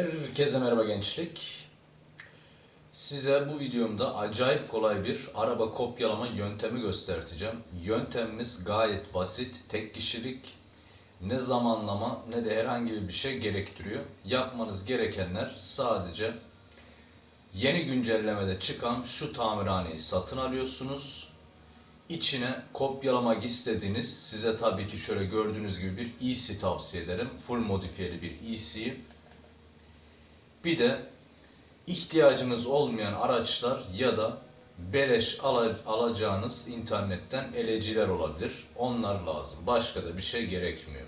Herkese merhaba gençlik. Size bu videomda acayip kolay bir araba kopyalama yöntemi göstereceğim. Yöntemimiz gayet basit, tek kişilik, ne zamanlama ne de herhangi bir şey gerektiriyor. Yapmanız gerekenler sadece yeni güncellemede çıkan şu tamirhaneyi satın alıyorsunuz. İçine kopyalamak istediğiniz, size tabii ki şöyle gördüğünüz gibi bir EC tavsiye ederim. Full modifiyeli bir EC'yi bir de ihtiyacınız olmayan araçlar ya da beleş ala- alacağınız internetten eleciler olabilir. Onlar lazım. Başka da bir şey gerekmiyor.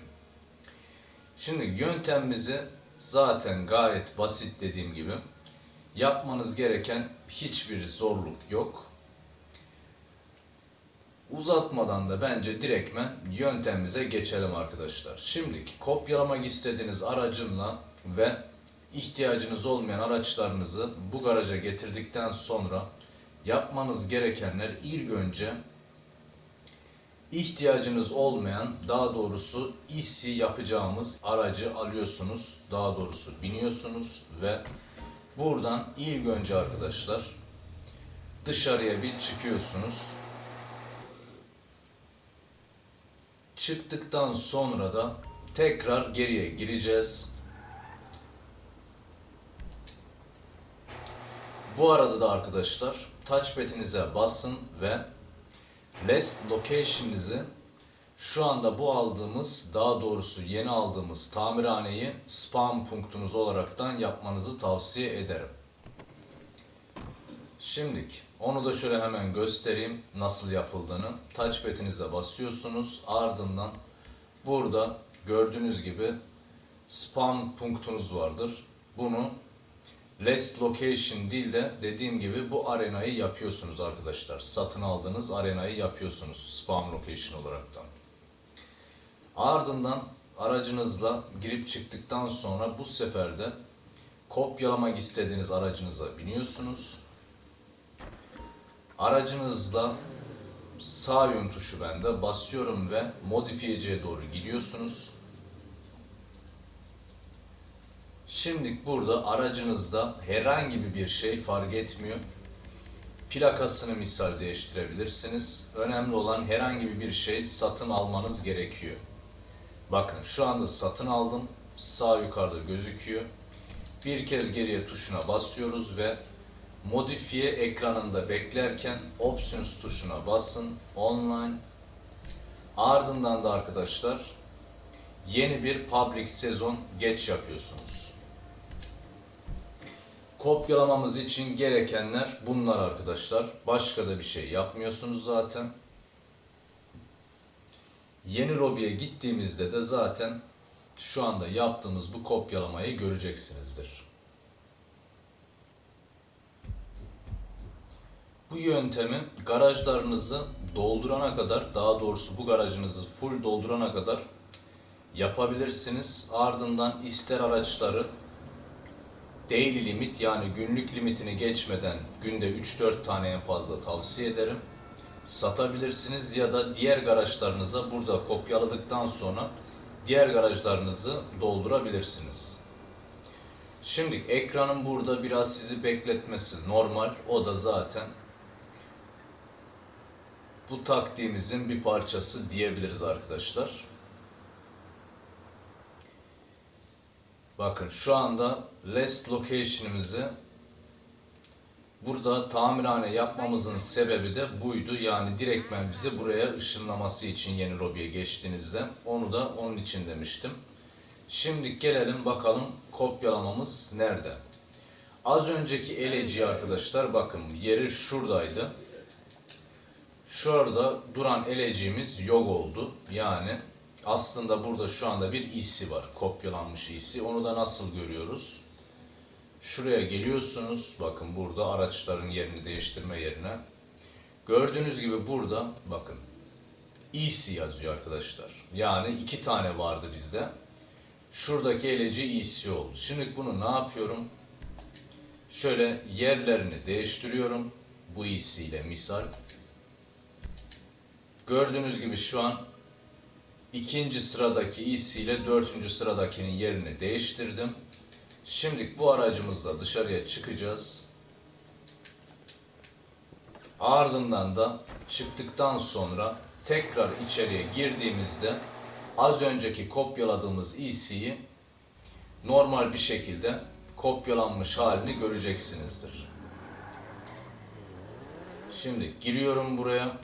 Şimdi yöntemimizi zaten gayet basit dediğim gibi. Yapmanız gereken hiçbir zorluk yok. Uzatmadan da bence direktmen yöntemimize geçelim arkadaşlar. Şimdiki kopyalamak istediğiniz aracınla ve ihtiyacınız olmayan araçlarınızı bu garaja getirdikten sonra yapmanız gerekenler ilk önce ihtiyacınız olmayan daha doğrusu EC yapacağımız aracı alıyorsunuz. Daha doğrusu biniyorsunuz ve buradan ilk önce arkadaşlar dışarıya bir çıkıyorsunuz. Çıktıktan sonra da tekrar geriye gireceğiz. Bu arada da arkadaşlar touchpad'inize basın ve last location'inizi şu anda bu aldığımız daha doğrusu yeni aldığımız tamirhaneyi spam punktunuz olaraktan yapmanızı tavsiye ederim. Şimdilik onu da şöyle hemen göstereyim nasıl yapıldığını. Touchpad'inize basıyorsunuz. Ardından burada gördüğünüz gibi spam punktunuz vardır. Bunu Last location değil de dediğim gibi bu arenayı yapıyorsunuz arkadaşlar. Satın aldığınız arenayı yapıyorsunuz spam location olaraktan. Ardından aracınızla girip çıktıktan sonra bu sefer de kopyalamak istediğiniz aracınıza biniyorsunuz. Aracınızla sağ yön tuşu bende basıyorum ve modifiyeciye doğru gidiyorsunuz. Şimdi burada aracınızda herhangi bir şey fark etmiyor. Plakasını misal değiştirebilirsiniz. Önemli olan herhangi bir şey satın almanız gerekiyor. Bakın şu anda satın aldım. Sağ yukarıda gözüküyor. Bir kez geriye tuşuna basıyoruz ve modifiye ekranında beklerken options tuşuna basın. Online. Ardından da arkadaşlar yeni bir public sezon geç yapıyorsunuz. Kopyalamamız için gerekenler bunlar arkadaşlar. Başka da bir şey yapmıyorsunuz zaten. Yeni lobiye gittiğimizde de zaten şu anda yaptığımız bu kopyalamayı göreceksinizdir. Bu yöntemi garajlarınızı doldurana kadar, daha doğrusu bu garajınızı full doldurana kadar yapabilirsiniz. Ardından ister araçları daily limit yani günlük limitini geçmeden günde 3-4 tane en fazla tavsiye ederim. Satabilirsiniz ya da diğer garajlarınıza burada kopyaladıktan sonra diğer garajlarınızı doldurabilirsiniz. Şimdi ekranın burada biraz sizi bekletmesi normal. O da zaten bu taktiğimizin bir parçası diyebiliriz arkadaşlar. Bakın şu anda last location'ımızı burada tamirhane yapmamızın sebebi de buydu. Yani direktmen bizi buraya ışınlaması için yeni lobiye geçtiğinizde. Onu da onun için demiştim. Şimdi gelelim bakalım kopyalamamız nerede? Az önceki eleci arkadaşlar bakın yeri şuradaydı. Şurada duran eleciğimiz yok oldu. Yani aslında burada şu anda bir EC var. Kopyalanmış EC. Onu da nasıl görüyoruz? Şuraya geliyorsunuz. Bakın burada araçların yerini değiştirme yerine. Gördüğünüz gibi burada bakın EC yazıyor arkadaşlar. Yani iki tane vardı bizde. Şuradaki eleci EC oldu. Şimdi bunu ne yapıyorum? Şöyle yerlerini değiştiriyorum. Bu EC ile misal. Gördüğünüz gibi şu an ikinci sıradaki EC ile dördüncü sıradakinin yerini değiştirdim. Şimdi bu aracımızla dışarıya çıkacağız. Ardından da çıktıktan sonra tekrar içeriye girdiğimizde az önceki kopyaladığımız EC'yi normal bir şekilde kopyalanmış halini göreceksinizdir. Şimdi giriyorum buraya.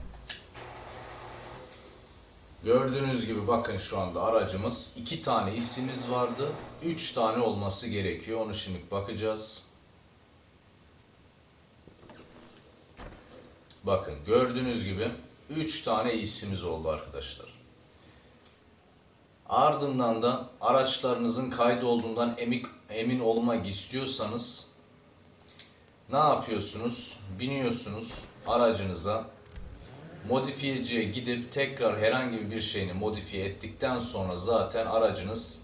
Gördüğünüz gibi bakın şu anda aracımız iki tane isimiz vardı. Üç tane olması gerekiyor. Onu şimdi bakacağız. Bakın gördüğünüz gibi üç tane isimiz oldu arkadaşlar. Ardından da araçlarınızın kaydı olduğundan emin, emin olmak istiyorsanız ne yapıyorsunuz? Biniyorsunuz aracınıza modifiyeciye gidip tekrar herhangi bir şeyini modifiye ettikten sonra zaten aracınız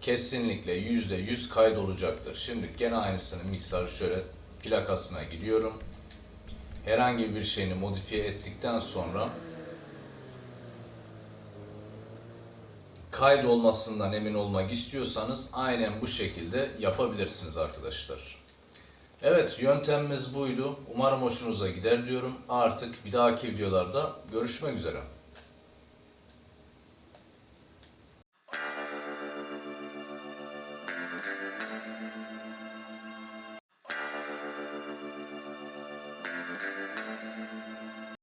kesinlikle %100 kaydolacaktır. Şimdi gene aynısını misal şöyle plakasına gidiyorum. Herhangi bir şeyini modifiye ettikten sonra kaydolmasından emin olmak istiyorsanız aynen bu şekilde yapabilirsiniz arkadaşlar. Evet yöntemimiz buydu. Umarım hoşunuza gider diyorum. Artık bir dahaki videolarda görüşmek üzere.